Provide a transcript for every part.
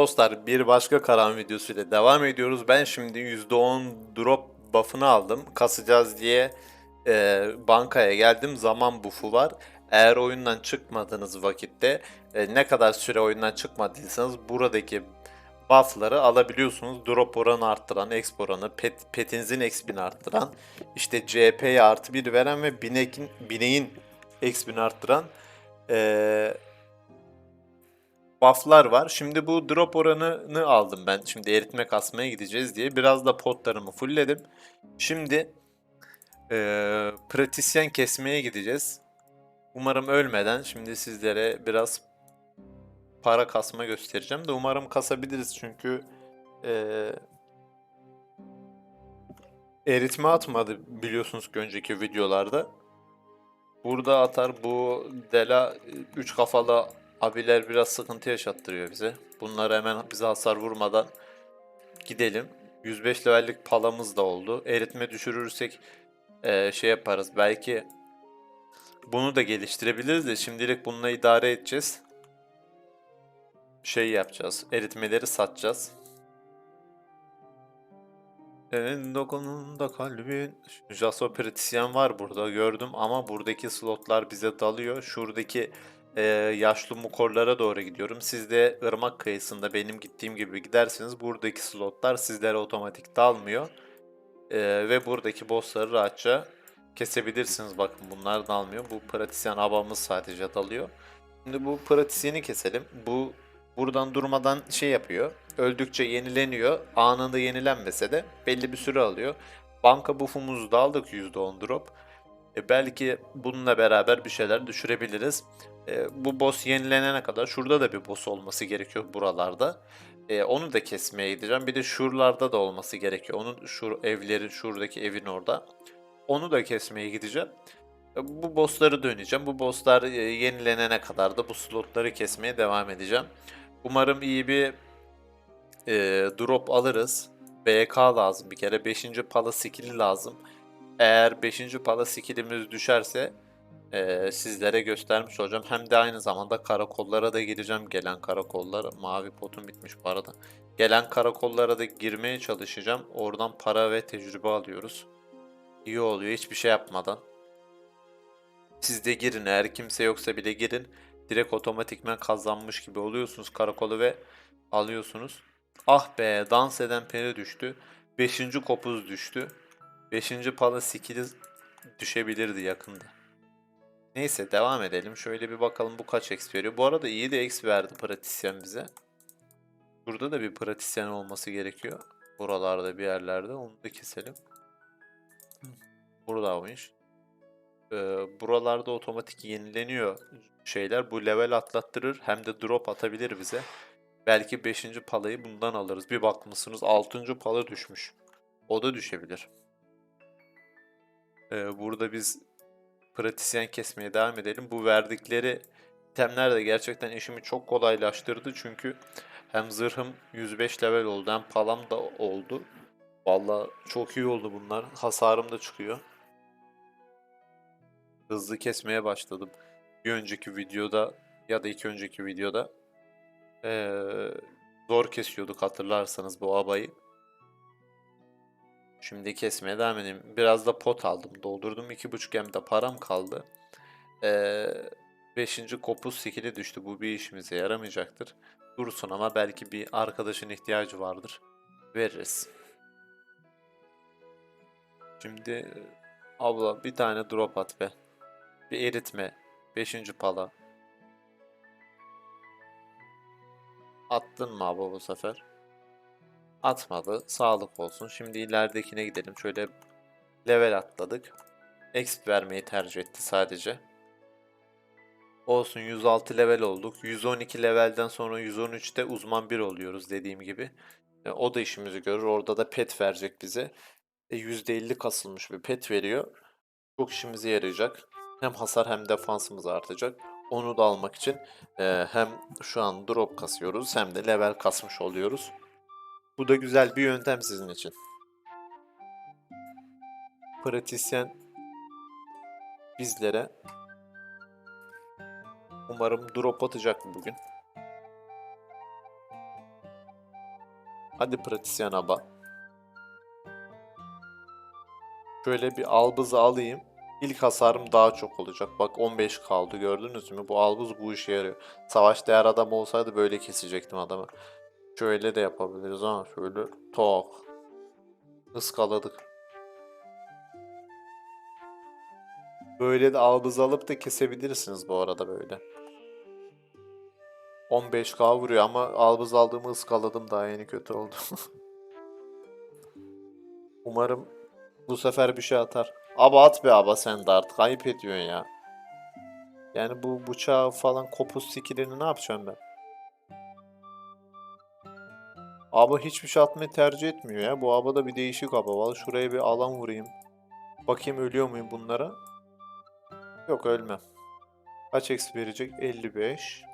Dostlar bir başka karan videosuyla devam ediyoruz. Ben şimdi %10 drop buff'ını aldım. Kasacağız diye e, bankaya geldim. Zaman buff'u var. Eğer oyundan çıkmadığınız vakitte e, ne kadar süre oyundan çıkmadıysanız buradaki buff'ları alabiliyorsunuz. Drop oranı arttıran, exp oranı, pet, petinizin exp'ini arttıran, işte CP'ye artı bir veren ve binekin, bineğin exp'ini arttıran e, buff'lar var. Şimdi bu drop oranını aldım ben. Şimdi eritme kasmaya gideceğiz diye. Biraz da potlarımı fullledim. Şimdi eee pratisyen kesmeye gideceğiz. Umarım ölmeden şimdi sizlere biraz para kasma göstereceğim de umarım kasabiliriz çünkü eee eritme atmadı biliyorsunuz ki önceki videolarda. Burada atar bu Dela 3 kafalı abiler biraz sıkıntı yaşattırıyor bize. Bunlara hemen bize hasar vurmadan gidelim. 105 levellik palamız da oldu. Eritme düşürürsek eee, şey yaparız. Belki bunu da geliştirebiliriz de şimdilik bununla idare edeceğiz. Şey yapacağız. Eritmeleri satacağız. Elin dokununda kalbin. Jaso var burada gördüm ama buradaki slotlar bize dalıyor. Şuradaki e, yaşlı mukorlara doğru gidiyorum. Siz de ırmak kıyısında benim gittiğim gibi giderseniz buradaki slotlar sizlere otomatik dalmıyor. E, ve buradaki bossları rahatça kesebilirsiniz. Bakın bunlar dalmıyor. Bu pratisyen abamız sadece dalıyor. Şimdi bu pratisyeni keselim. Bu buradan durmadan şey yapıyor. Öldükçe yenileniyor. Anında yenilenmese de belli bir süre alıyor. Banka buff'umuzu da aldık %10 drop. E, belki bununla beraber bir şeyler düşürebiliriz. E, bu boss yenilenene kadar şurada da bir boss olması gerekiyor buralarda. E, onu da kesmeye gideceğim. Bir de şuralarda da olması gerekiyor. Onun şu evlerin şuradaki evin orada. Onu da kesmeye gideceğim. E, Bu bossları döneceğim. Bu bosslar e, yenilenene kadar da bu slotları kesmeye devam edeceğim. Umarım iyi bir e, drop alırız. BK lazım bir kere. 5. pala skill'i lazım. Eğer 5. pala skill'imiz düşerse e, sizlere göstermiş olacağım. Hem de aynı zamanda karakollara da gireceğim. Gelen karakollar. Mavi potum bitmiş bu arada. Gelen karakollara da girmeye çalışacağım. Oradan para ve tecrübe alıyoruz. İyi oluyor hiçbir şey yapmadan. Siz de girin eğer kimse yoksa bile girin. Direkt otomatikmen kazanmış gibi oluyorsunuz karakolu ve alıyorsunuz. Ah be dans eden peri düştü. 5. kopuz düştü. 5. pala skill'i düşebilirdi yakında. Neyse devam edelim. Şöyle bir bakalım bu kaç XP veriyor. Bu arada iyi de XP verdi pratisyen bize. Burada da bir pratisyen olması gerekiyor. Buralarda bir yerlerde. Onu da keselim. Buradaymış. Ee, buralarda otomatik yenileniyor şeyler. Bu level atlattırır. Hem de drop atabilir bize. Belki 5. palayı bundan alırız. Bir bakmışsınız 6. pala düşmüş. O da düşebilir. Ee, burada biz pratisyen kesmeye devam edelim. Bu verdikleri itemler de gerçekten işimi çok kolaylaştırdı. Çünkü hem zırhım 105 level oldu hem palam da oldu. Valla çok iyi oldu bunlar. Hasarım da çıkıyor. Hızlı kesmeye başladım. Bir önceki videoda ya da iki önceki videoda eee, zor kesiyorduk hatırlarsanız bu abayı. Şimdi kesmeye devam edeyim. Biraz da pot aldım. Doldurdum. 2.5 hem de param kaldı. Eee 5. kopuz skill'i düştü. Bu bir işimize yaramayacaktır. Dursun ama belki bir arkadaşın ihtiyacı vardır. Veririz. Şimdi abla bir tane drop at be. Bir eritme. 5. pala. Attın mı abi bu sefer? Atmadı. Sağlık olsun. Şimdi ileridekine gidelim. Şöyle level atladık. Exp vermeyi tercih etti sadece. Olsun 106 level olduk. 112 levelden sonra 113'te uzman 1 oluyoruz dediğim gibi. E, o da işimizi görür. Orada da pet verecek bize. E, %50 kasılmış bir pet veriyor. Çok işimize yarayacak. Hem hasar hem defansımız artacak. Onu da almak için e, hem şu an drop kasıyoruz hem de level kasmış oluyoruz. Bu da güzel bir yöntem sizin için. Pratisyen bizlere umarım drop atacak bugün. Hadi pratisyen aba. Şöyle bir albızı alayım. İlk hasarım daha çok olacak. Bak 15 kaldı gördünüz mü? Bu albız bu işe yarıyor. Savaşta eğer adam olsaydı böyle kesecektim adamı. Şöyle de yapabiliriz ha. Şöyle tok. Iskaladık. Böyle de albız alıp da kesebilirsiniz bu arada böyle. 15k vuruyor ama albız aldığımı ıskaladım daha yeni kötü oldu. Umarım bu sefer bir şey atar. Aba at be aba sen de artık ayıp ediyorsun ya. Yani bu bıçağı falan kopuz skillini ne yapacağım ben? Aba hiçbir şey atmayı tercih etmiyor ya. Bu aba da bir değişik aba. Vallahi şuraya bir alan vurayım. Bakayım ölüyor muyum bunlara? Yok ölmem. Kaç x verecek? 55.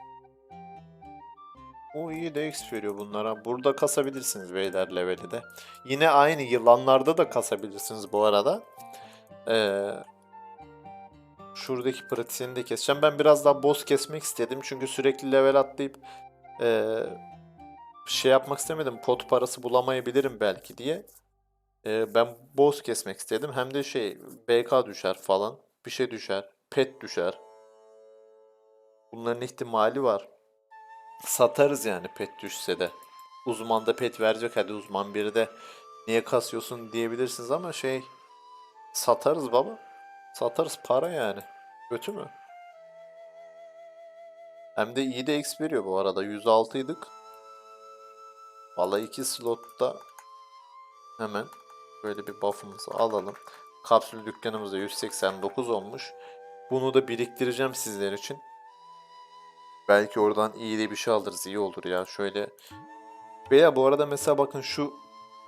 O iyi de x veriyor bunlara. Burada kasabilirsiniz beyler leveli de. Yine aynı yılanlarda da kasabilirsiniz bu arada. Ee, şuradaki pratisyeni de keseceğim. Ben biraz daha boss kesmek istedim. Çünkü sürekli level atlayıp ee, şey yapmak istemedim. Pot parası bulamayabilirim belki diye. Ee, ben boss kesmek istedim. Hem de şey BK düşer falan. Bir şey düşer. Pet düşer. Bunların ihtimali var. Satarız yani pet düşse de. Uzman da pet verecek hadi uzman biri de niye kasıyorsun diyebilirsiniz ama şey satarız baba. Satarız para yani. Kötü mü? Hem de iyi de X veriyor bu arada. 106 idik. Vallahi iki slotta hemen böyle bir buff'ımızı alalım. Kapsül dükkanımızda 189 olmuş. Bunu da biriktireceğim sizler için. Belki oradan iyi de bir şey alırız. iyi olur ya. Şöyle. Veya bu arada mesela bakın şu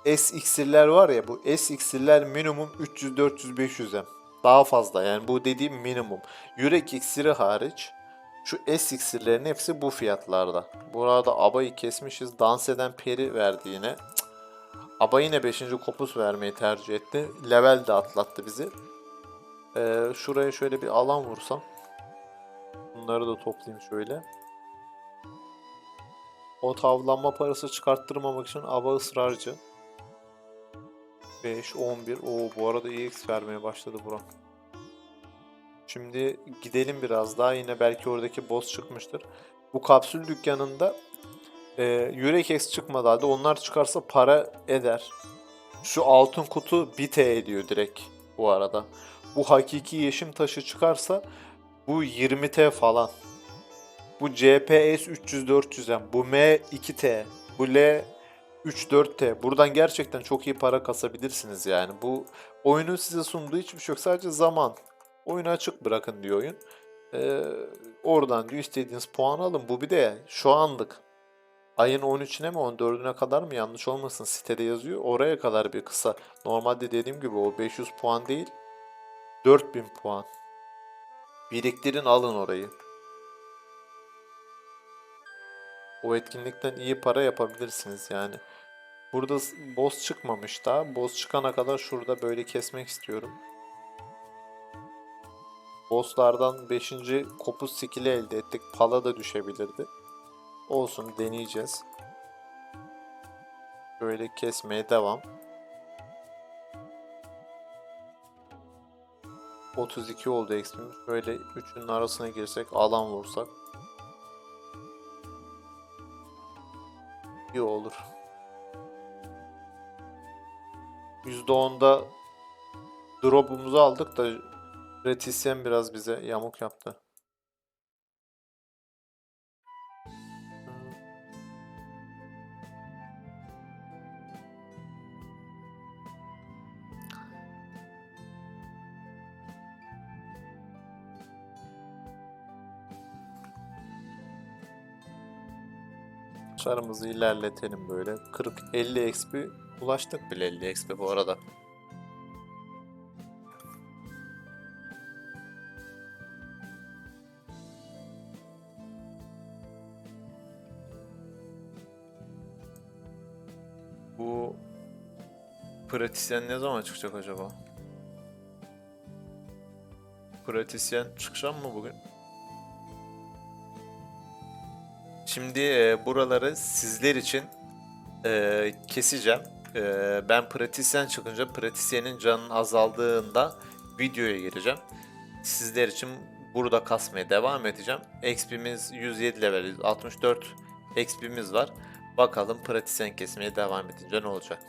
S iksirler var ya bu S iksirler minimum 300 400 500'e. Daha fazla yani bu dediğim minimum. Yürek iksiri hariç şu S iksirlerin hepsi bu fiyatlarda. Burada abayı kesmişiz. Dans eden peri verdi yine. Cık. Aba yine 5. kopuz vermeyi tercih etti. Level de atlattı bizi. Ee, şuraya şöyle bir alan vursam. Bunları da toplayayım şöyle. O tavlanma parası çıkarttırmamak için aba ısrarcı. 5, 11. Oo bu arada EX vermeye başladı Burak. Şimdi gidelim biraz daha. Yine belki oradaki boss çıkmıştır. Bu kapsül dükkanında e, yürek X çıkmadı halde onlar çıkarsa para eder. Şu altın kutu 1 T ediyor direkt bu arada. Bu hakiki yeşim taşı çıkarsa bu 20T falan. Bu GPS 300-400M. Bu M 2T. Bu L 3-4T. Buradan gerçekten çok iyi para kasabilirsiniz yani. Bu oyunun size sunduğu hiçbir şey yok. Sadece zaman. Oyunu açık bırakın diyor oyun. Ee, oradan diyor istediğiniz puan alın. Bu bir de şu anlık. Ayın 13'üne mi 14'üne kadar mı yanlış olmasın sitede yazıyor. Oraya kadar bir kısa. Normalde dediğim gibi o 500 puan değil. 4000 puan. Biriktirin alın orayı. O etkinlikten iyi para yapabilirsiniz yani. Burada boss çıkmamış daha. Boss çıkana kadar şurada böyle kesmek istiyorum. Bosslardan 5. kopuz skill'i elde ettik. Pala da düşebilirdi. Olsun deneyeceğiz. Böyle kesmeye devam. 32 oldu XP'miz. Böyle üçünün arasına girsek alan vursak. iyi olur. %10'da drop'umuzu aldık da Retisyen biraz bize yamuk yaptı. Çarımızı ilerletelim böyle. 40-50 XP ulaştık bile 50 XP bu arada. Pratisyen ne zaman çıkacak acaba? Pratisyen çıkacak mı bugün? Şimdi e, buraları sizler için e, keseceğim. E, ben pratisyen çıkınca pratisyenin canının azaldığında videoya gireceğim. Sizler için burada kasmaya devam edeceğim. XP'miz 107 level, 64 XP'miz var. Bakalım pratisyen kesmeye devam edince ne olacak.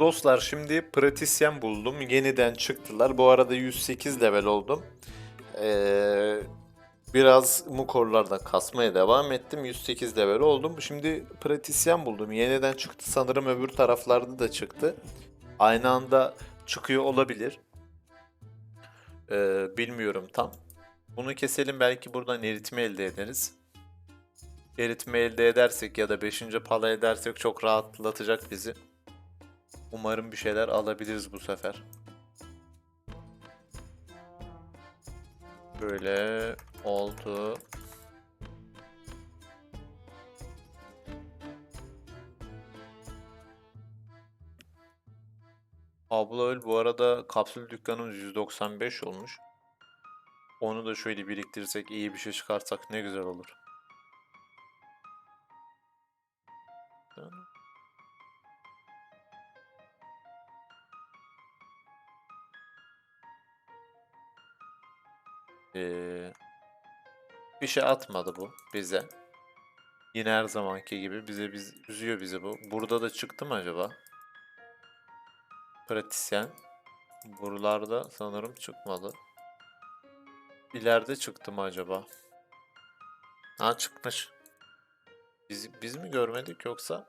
Dostlar şimdi pratisyen buldum. Yeniden çıktılar. Bu arada 108 level oldum. Ee, biraz mukorlarda kasmaya devam ettim. 108 level oldum. Şimdi pratisyen buldum. Yeniden çıktı. Sanırım öbür taraflarda da çıktı. Aynı anda çıkıyor olabilir. Ee, bilmiyorum tam. Bunu keselim belki buradan eritme elde ederiz. Eritme elde edersek ya da 5. pala edersek çok rahatlatacak bizi. Umarım bir şeyler alabiliriz bu sefer. Böyle oldu. Abla öl bu arada kapsül dükkanımız 195 olmuş. Onu da şöyle biriktirsek iyi bir şey çıkarsak ne güzel olur. Ee, bir şey atmadı bu bize. Yine her zamanki gibi bize biz üzüyor bizi bu. Burada da çıktı mı acaba? Pratisyen. Buralarda sanırım çıkmadı. İleride çıktı mı acaba? Ha çıkmış. Biz, biz mi görmedik yoksa?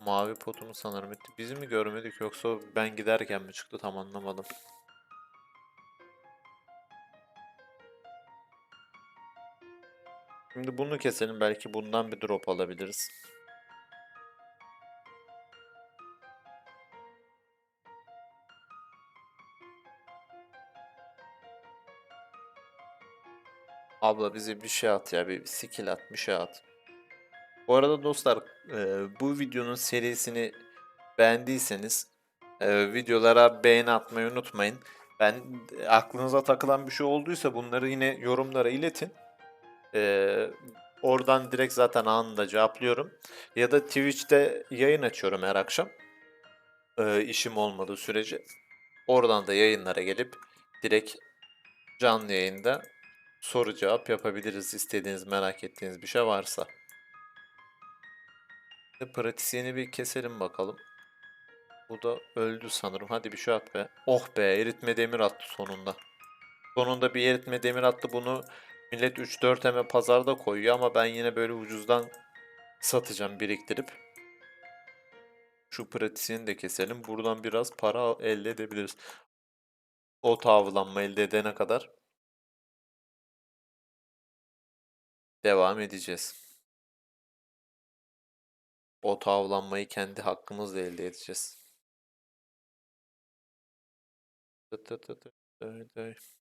Mavi potumu sanırım etti. Biz mi görmedik yoksa ben giderken mi çıktı tam anlamadım. Şimdi bunu keselim belki bundan bir drop alabiliriz. Abla bize bir şey at ya bir skill at bir şey at. Bu arada dostlar e, bu videonun serisini beğendiyseniz e, videolara beğeni atmayı unutmayın. Ben aklınıza takılan bir şey olduysa bunları yine yorumlara iletin. Ee, oradan direkt zaten anında cevaplıyorum. Ya da Twitch'te yayın açıyorum her akşam. Ee, işim olmadığı sürece. Oradan da yayınlara gelip direkt canlı yayında soru cevap yapabiliriz. istediğiniz merak ettiğiniz bir şey varsa. Pratisyeni bir keselim bakalım. Bu da öldü sanırım. Hadi bir şey at be. Oh be eritme demir attı sonunda. Sonunda bir eritme demir attı. Bunu millet 3-4 eme pazarda koyuyor ama ben yine böyle ucuzdan satacağım biriktirip. Şu pratisyeni de keselim. Buradan biraz para elde edebiliriz. Ot avlanma elde edene kadar devam edeceğiz. Ot avlanmayı kendi hakkımızla elde edeceğiz. Tı tı tı tı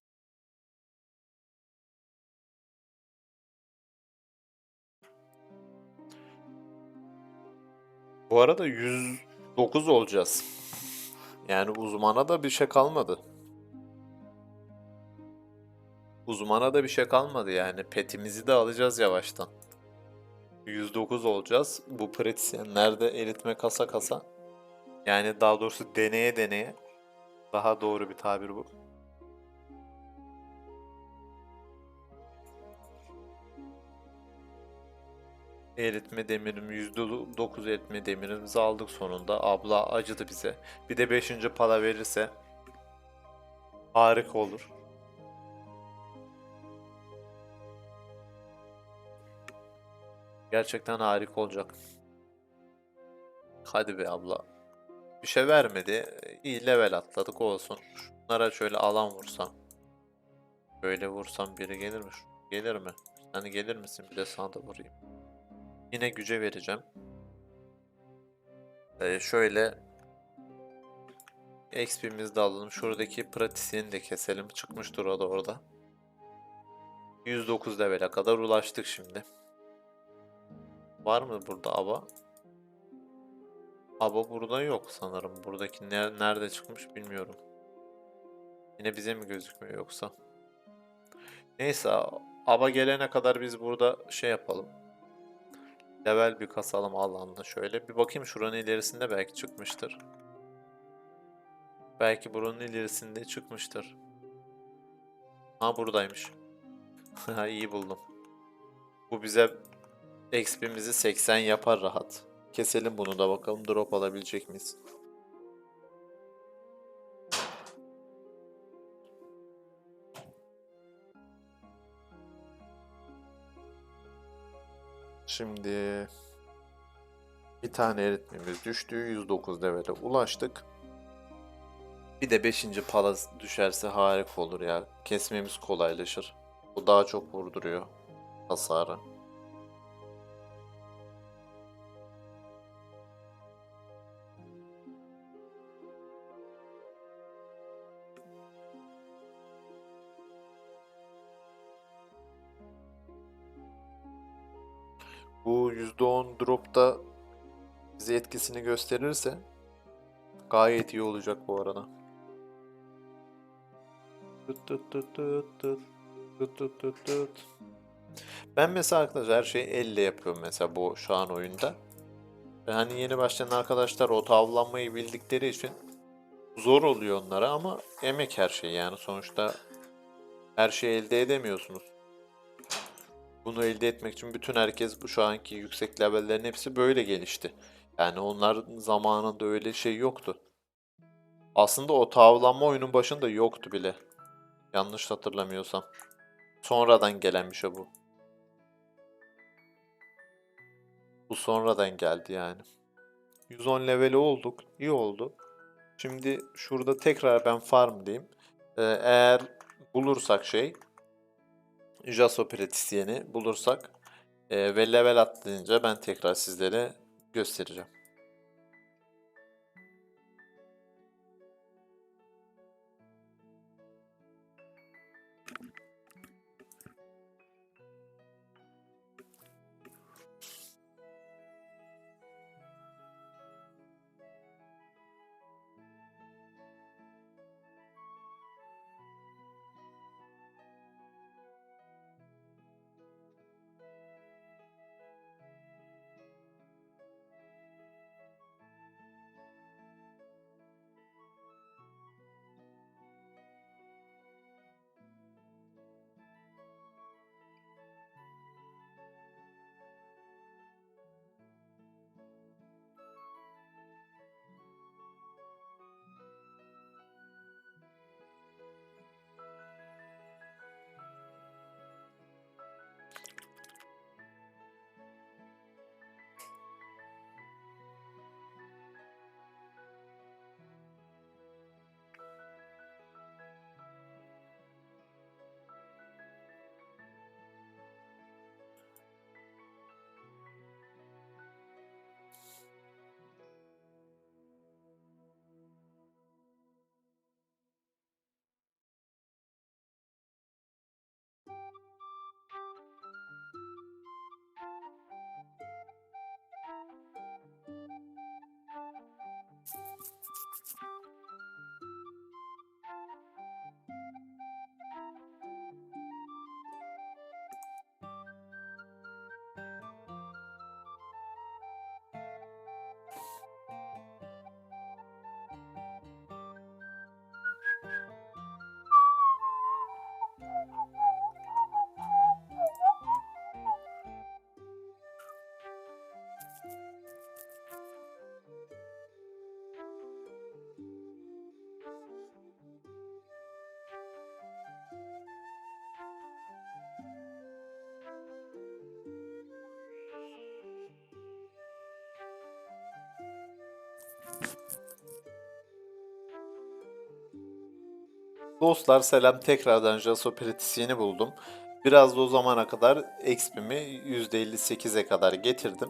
Bu arada 109 olacağız. Yani uzmana da bir şey kalmadı. Uzmana da bir şey kalmadı yani. Petimizi de alacağız yavaştan. 109 olacağız. Bu pratisyenlerde eritme kasa kasa. Yani daha doğrusu deneye deneye. Daha doğru bir tabir bu. Eritme demirim %9 eritme demirimizi aldık sonunda. Abla acıdı bize. Bir de 5. pala verirse harika olur. Gerçekten harika olacak. Hadi be abla. Bir şey vermedi. İyi level atladık olsun. Şunlara şöyle alan vursam. Böyle vursam biri gelir mi? Gelir mi? Sen gelir misin? Bir de sana da vurayım. Yine güce vereceğim. Ee, şöyle XP'mizi de alalım. Şuradaki pratisyeni de keselim. Çıkmıştır o da orada. 109 level'e kadar ulaştık şimdi. Var mı burada aba? Aba burada yok sanırım. Buradaki ner- nerede çıkmış bilmiyorum. Yine bize mi gözükmüyor yoksa? Neyse aba gelene kadar biz burada şey yapalım. Level bir kasalım alanda şöyle. Bir bakayım şuranın ilerisinde belki çıkmıştır. Belki buranın ilerisinde çıkmıştır. Ha buradaymış. İyi buldum. Bu bize XP'mizi 80 yapar rahat. Keselim bunu da bakalım drop alabilecek miyiz? Şimdi bir tane eritmemiz düştü. 109 levele ulaştık. Bir de 5. palaz düşerse harika olur ya. Kesmemiz kolaylaşır. Bu daha çok vurduruyor hasarı. Bu %10 dropta bize etkisini gösterirse gayet iyi olacak bu arada. Ben mesela arkadaşlar her şeyi elle yapıyorum mesela bu şu an oyunda. Hani yeni başlayan arkadaşlar o tavlanmayı bildikleri için zor oluyor onlara ama emek her şey yani sonuçta her şeyi elde edemiyorsunuz. Bunu elde etmek için bütün herkes bu şu anki yüksek levellerin hepsi böyle gelişti. Yani onların zamanında öyle şey yoktu. Aslında o tavlanma oyunun başında yoktu bile. Yanlış hatırlamıyorsam. Sonradan gelen bir şey bu. Bu sonradan geldi yani. 110 leveli olduk. İyi oldu. Şimdi şurada tekrar ben farm diyeyim. Ee, eğer bulursak şey Jaso pratisyeni bulursak e, ve level atlayınca ben tekrar sizlere göstereceğim. Dostlar selam tekrardan Jasoperitisyen'i buldum. Biraz da o zamana kadar XP'mi %58'e kadar getirdim.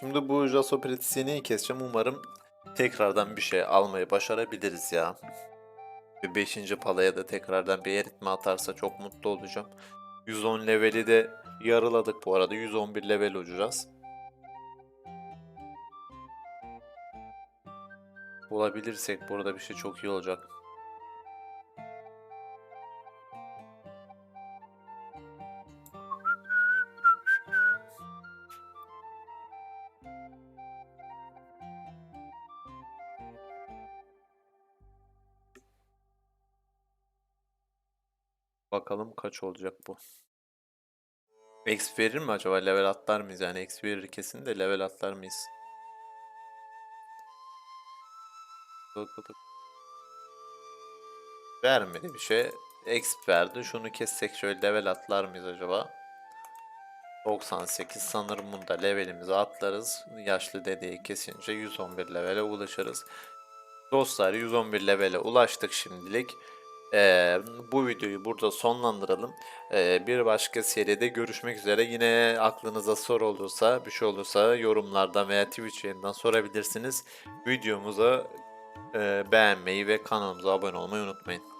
Şimdi bu Jasoperitisyen'i keseceğim. Umarım tekrardan bir şey almayı başarabiliriz ya. Bir 5. palaya da tekrardan bir eritme atarsa çok mutlu olacağım. 110 leveli de yarıladık bu arada. 111 level olacağız. Bulabilirsek burada bir şey çok iyi olacak. Bakalım kaç olacak bu. X verir mi acaba? Level atlar mıyız? Yani X verir kesin de level atlar mıyız? Vermedi bir şey. X verdi. Şunu kessek şöyle level atlar mıyız acaba? 98 sanırım bunda levelimizi atlarız. Yaşlı dedeyi kesince 111 levele ulaşırız. Dostlar 111 levele ulaştık şimdilik. Ee, bu videoyu burada sonlandıralım. Ee, bir başka seride görüşmek üzere. Yine aklınıza soru olursa, bir şey olursa yorumlardan veya Twitch yayından sorabilirsiniz. Videomuza e, beğenmeyi ve kanalımıza abone olmayı unutmayın.